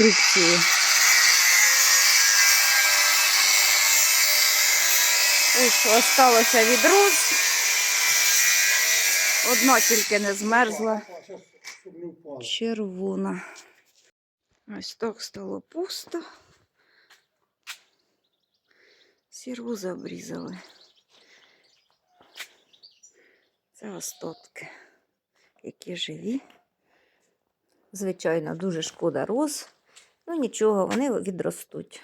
інструкції. Ось осталося від роз. Одна тільки не змерзла. Червона. Ось так стало пусто. Рози обрізали. Це остатки, які живі. Звичайно, дуже шкода роз. Ну нічого, вони відростуть.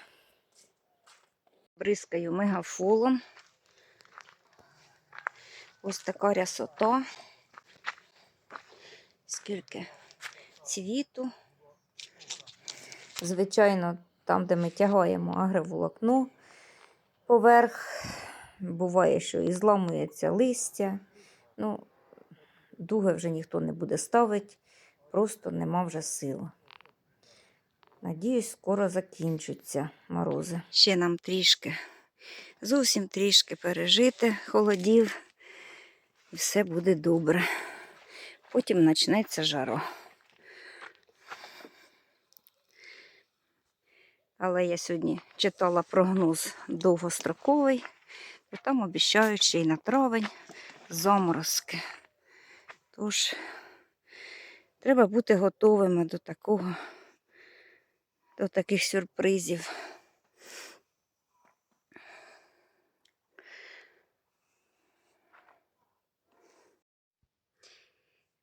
Бризкаю мегафолом. Ось така рясота. Скільки цвіту. Звичайно, там, де ми тягаємо агроволокно поверх, буває, що і зламується листя. Ну, дуги вже ніхто не буде ставити, просто нема вже сил. Надіюсь, скоро закінчаться морози. Ще нам трішки, зовсім трішки пережити холодів, і все буде добре. Потім почнеться жаро. Але я сьогодні читала прогноз довгостроковий, і там обіцяють ще й на травень заморозки. Тож треба бути готовими до такого, до таких сюрпризів.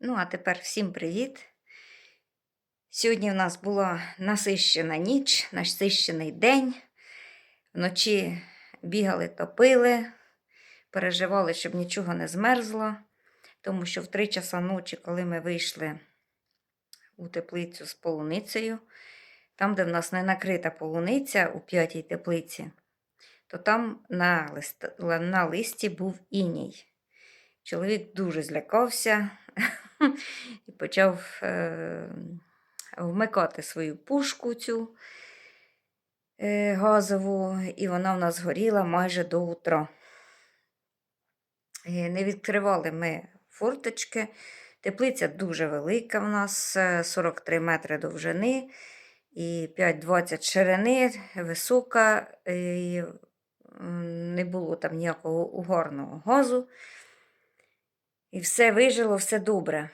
Ну, а тепер всім привіт! Сьогодні в нас була насищена ніч, насищений день. Вночі бігали, топили, переживали, щоб нічого не змерзло, тому що в 3 часа ночі, коли ми вийшли у теплицю з полуницею, там, де в нас не накрита полуниця у п'ятій теплиці, то там на, лист, на листі був іній. Чоловік дуже злякався і почав. Е вмикати свою пушку цю е, газову, і вона в нас горіла майже до утра. Е, Не відкривали ми форточки. Теплиця дуже велика в нас, е, 43 метри довжини і 5,20 ширини, висока, і не було там ніякого угорного газу. І все вижило, все добре.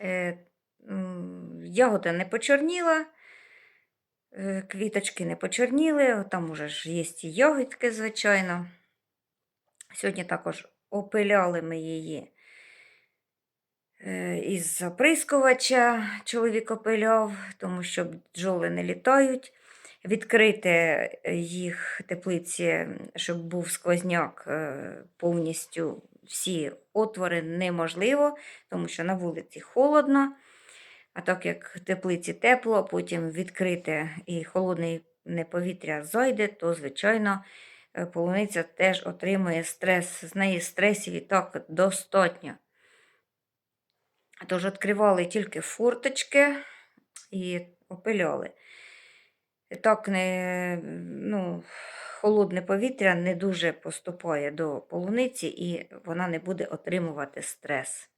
Е, Ягода не почорніла, е, квіточки не почорніли, там уже ж є і ягідки, звичайно. Сьогодні також опиляли ми її із заприскувача, чоловік опиляв, тому що бджоли не літають. Відкрити їх теплиці, щоб був сквозняк е, повністю всі отвори неможливо, тому що на вулиці холодно. А так як в теплиці тепло, потім відкрите і холодне повітря зайде, то, звичайно, е, полуниця теж отримує стрес, з неї стресів і так достатньо. Тож відкривали тільки форточки і опиляли. Так, не, ну, холодне повітря не дуже поступає до полуниці, і вона не буде отримувати стрес.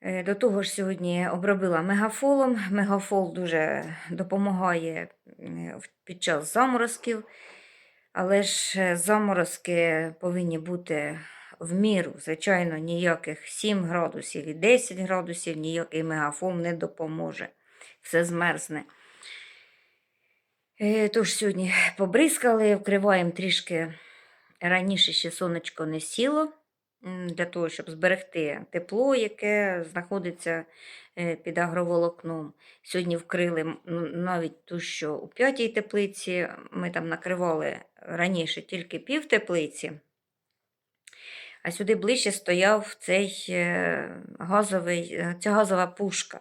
Е, До того ж, сьогодні обробила мегафолом. Мегафол дуже допомагає під час заморозків, але ж е, заморозки повинні бути в міру. Звичайно, ніяких 7 градусів і 10 градусів, ніякий мегафол не допоможе. Все змерзне. Е, Тож сьогодні побризкали, вкриваємо трішки раніше ще сонечко не сіло для того, щоб зберегти тепло, яке знаходиться е, під агроволокном. Сьогодні вкрили навіть ту, що у п'ятій теплиці ми там накривали раніше тільки пів теплиці, а сюди ближче стояв цей е, газовий, е, ця газова пушка.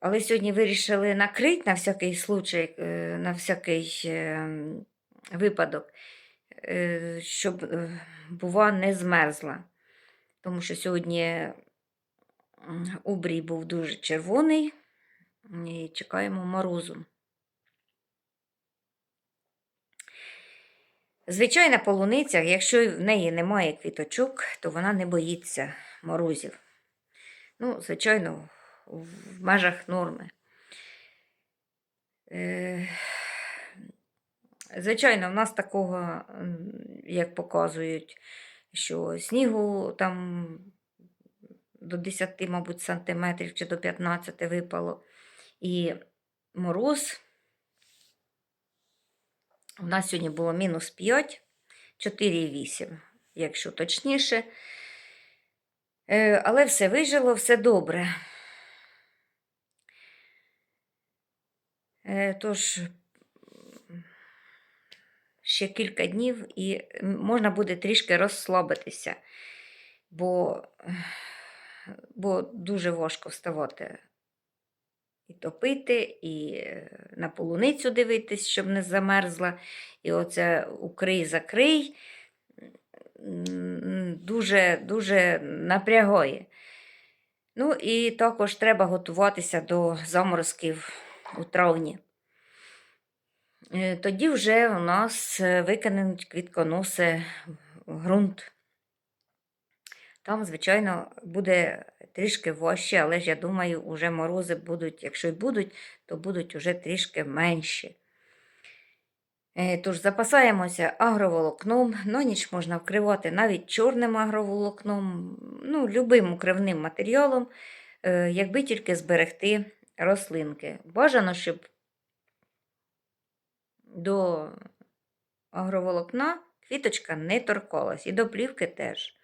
Але сьогодні вирішили накрити на всякий случай, на всякий випадок. Е, щоб, е, бува, не змерзла. Тому що сьогодні обрій був дуже червоний і чекаємо морозу. Звичайна полуниця, якщо в неї немає квіточок, то вона не боїться морозів. Ну, звичайно, в межах норми. Е, Звичайно, в нас такого, як показують, що снігу там до 10, мабуть, сантиметрів чи до 15 випало. І мороз. У нас сьогодні було мінус 5, 4,8, якщо точніше. Е, Але все вижило, все добре. Е, Тож, ще кілька днів і можна буде трішки розслабитися, бо, бо дуже важко вставати і топити, і е, на полуницю дивитись, щоб не замерзла. І оце укрий-закрий дуже, дуже напрягає. Ну і також треба готуватися до заморозків у травні. Е, Тоді вже у нас е, викинуть квітконоси ґрунт. Там, звичайно, буде трішки важче, але ж я думаю, уже морози будуть, якщо й будуть, то будуть уже трішки менші. Е, Тож запасаємося агроволокном. На ніч можна вкривати навіть чорним агроволокном, ну, любим укривним матеріалом, е, якби тільки зберегти рослинки. Бажано, щоб до агроволокна квіточка не торкалась, і до плівки теж.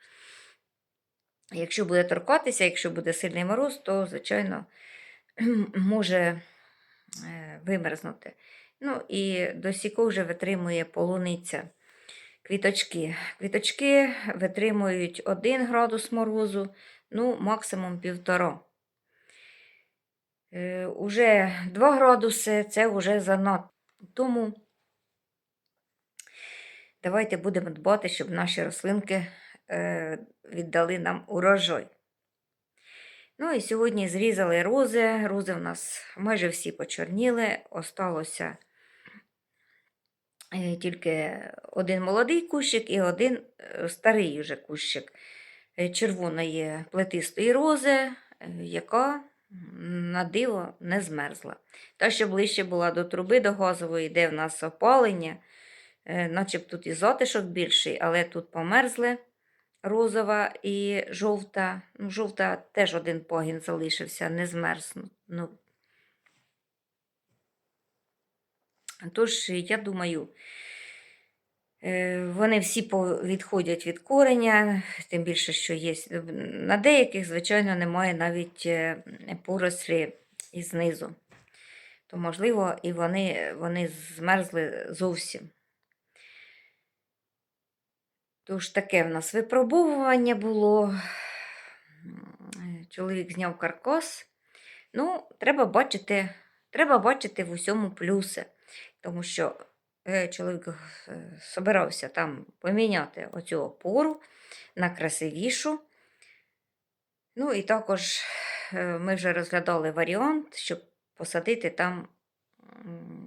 Якщо буде торкатися, якщо буде сильний мороз, то, звичайно, може е, вимерзнути. Ну і до сіку вже витримує полуниця. Квіточки. Квіточки витримують 1 градус морозу, ну, максимум 1,5. Е, уже 2 градуси це вже занадто. Тому давайте будемо дбати, щоб наші рослинки віддали нам урожай. Ну і сьогодні зрізали рози. Рози в нас майже всі почорніли. Осталося е, тільки один молодий кущик і один е, старий уже кущик е, червоної плетистої рози, е, яка на диво не змерзла. Та, що ближче була до труби до газової, де в нас опалення, е, начеб тут і затишок більший, але тут померзли розова і жовта. Ну, жовта теж один погін залишився, не змерз. Ну, Тож, я думаю, е, вони всі відходять від кореня, тим більше, що є. На деяких, звичайно, немає навіть е, порослі і знизу. То, можливо, і вони, вони змерзли зовсім. Тож таке в нас випробовування було. Чоловік зняв каркас. Ну, треба бачити, треба бачити в усьому плюси, тому що е, чоловік е, собирався там поміняти оцю опору на красивішу. Ну, і також е, ми вже розглядали варіант, щоб посадити там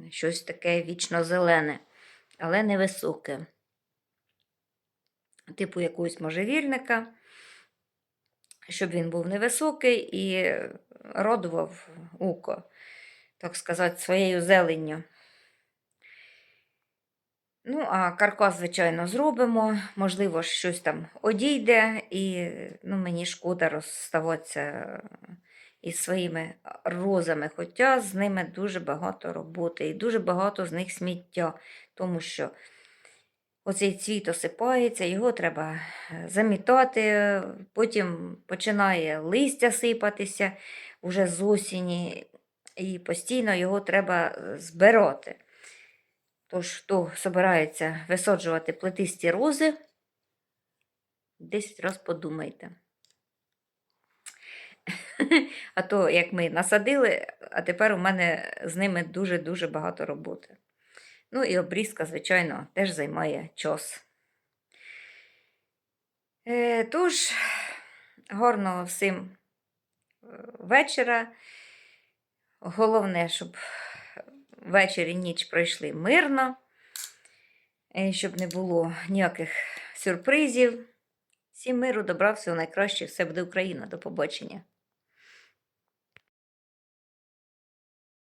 щось таке вічно-зелене, але невисоке типу якогось можжевільника, щоб він був невисокий і радував око, так сказати, своєю зеленню. Ну, а каркас, звичайно, зробимо. Можливо, щось там одійде, і ну, мені шкода розставатися із своїми розами, хоча з ними дуже багато роботи і дуже багато з них сміття, тому що Оцей цвіт осипається, його треба е, замітати, потім починає листя сипатися уже з осені, і постійно його треба е, збирати. Тож, хто збирається висаджувати плетисті рози, 10 разів подумайте. А то, як ми насадили, а тепер у мене з ними дуже-дуже багато роботи. Ну і обрізка, звичайно, теж займає час. Е, тож, гарного всім е, вечора. Головне, щоб вечір і ніч пройшли мирно, е, щоб не було ніяких сюрпризів. Всім миру, добра, всього найкраще, все буде Україна. До побачення.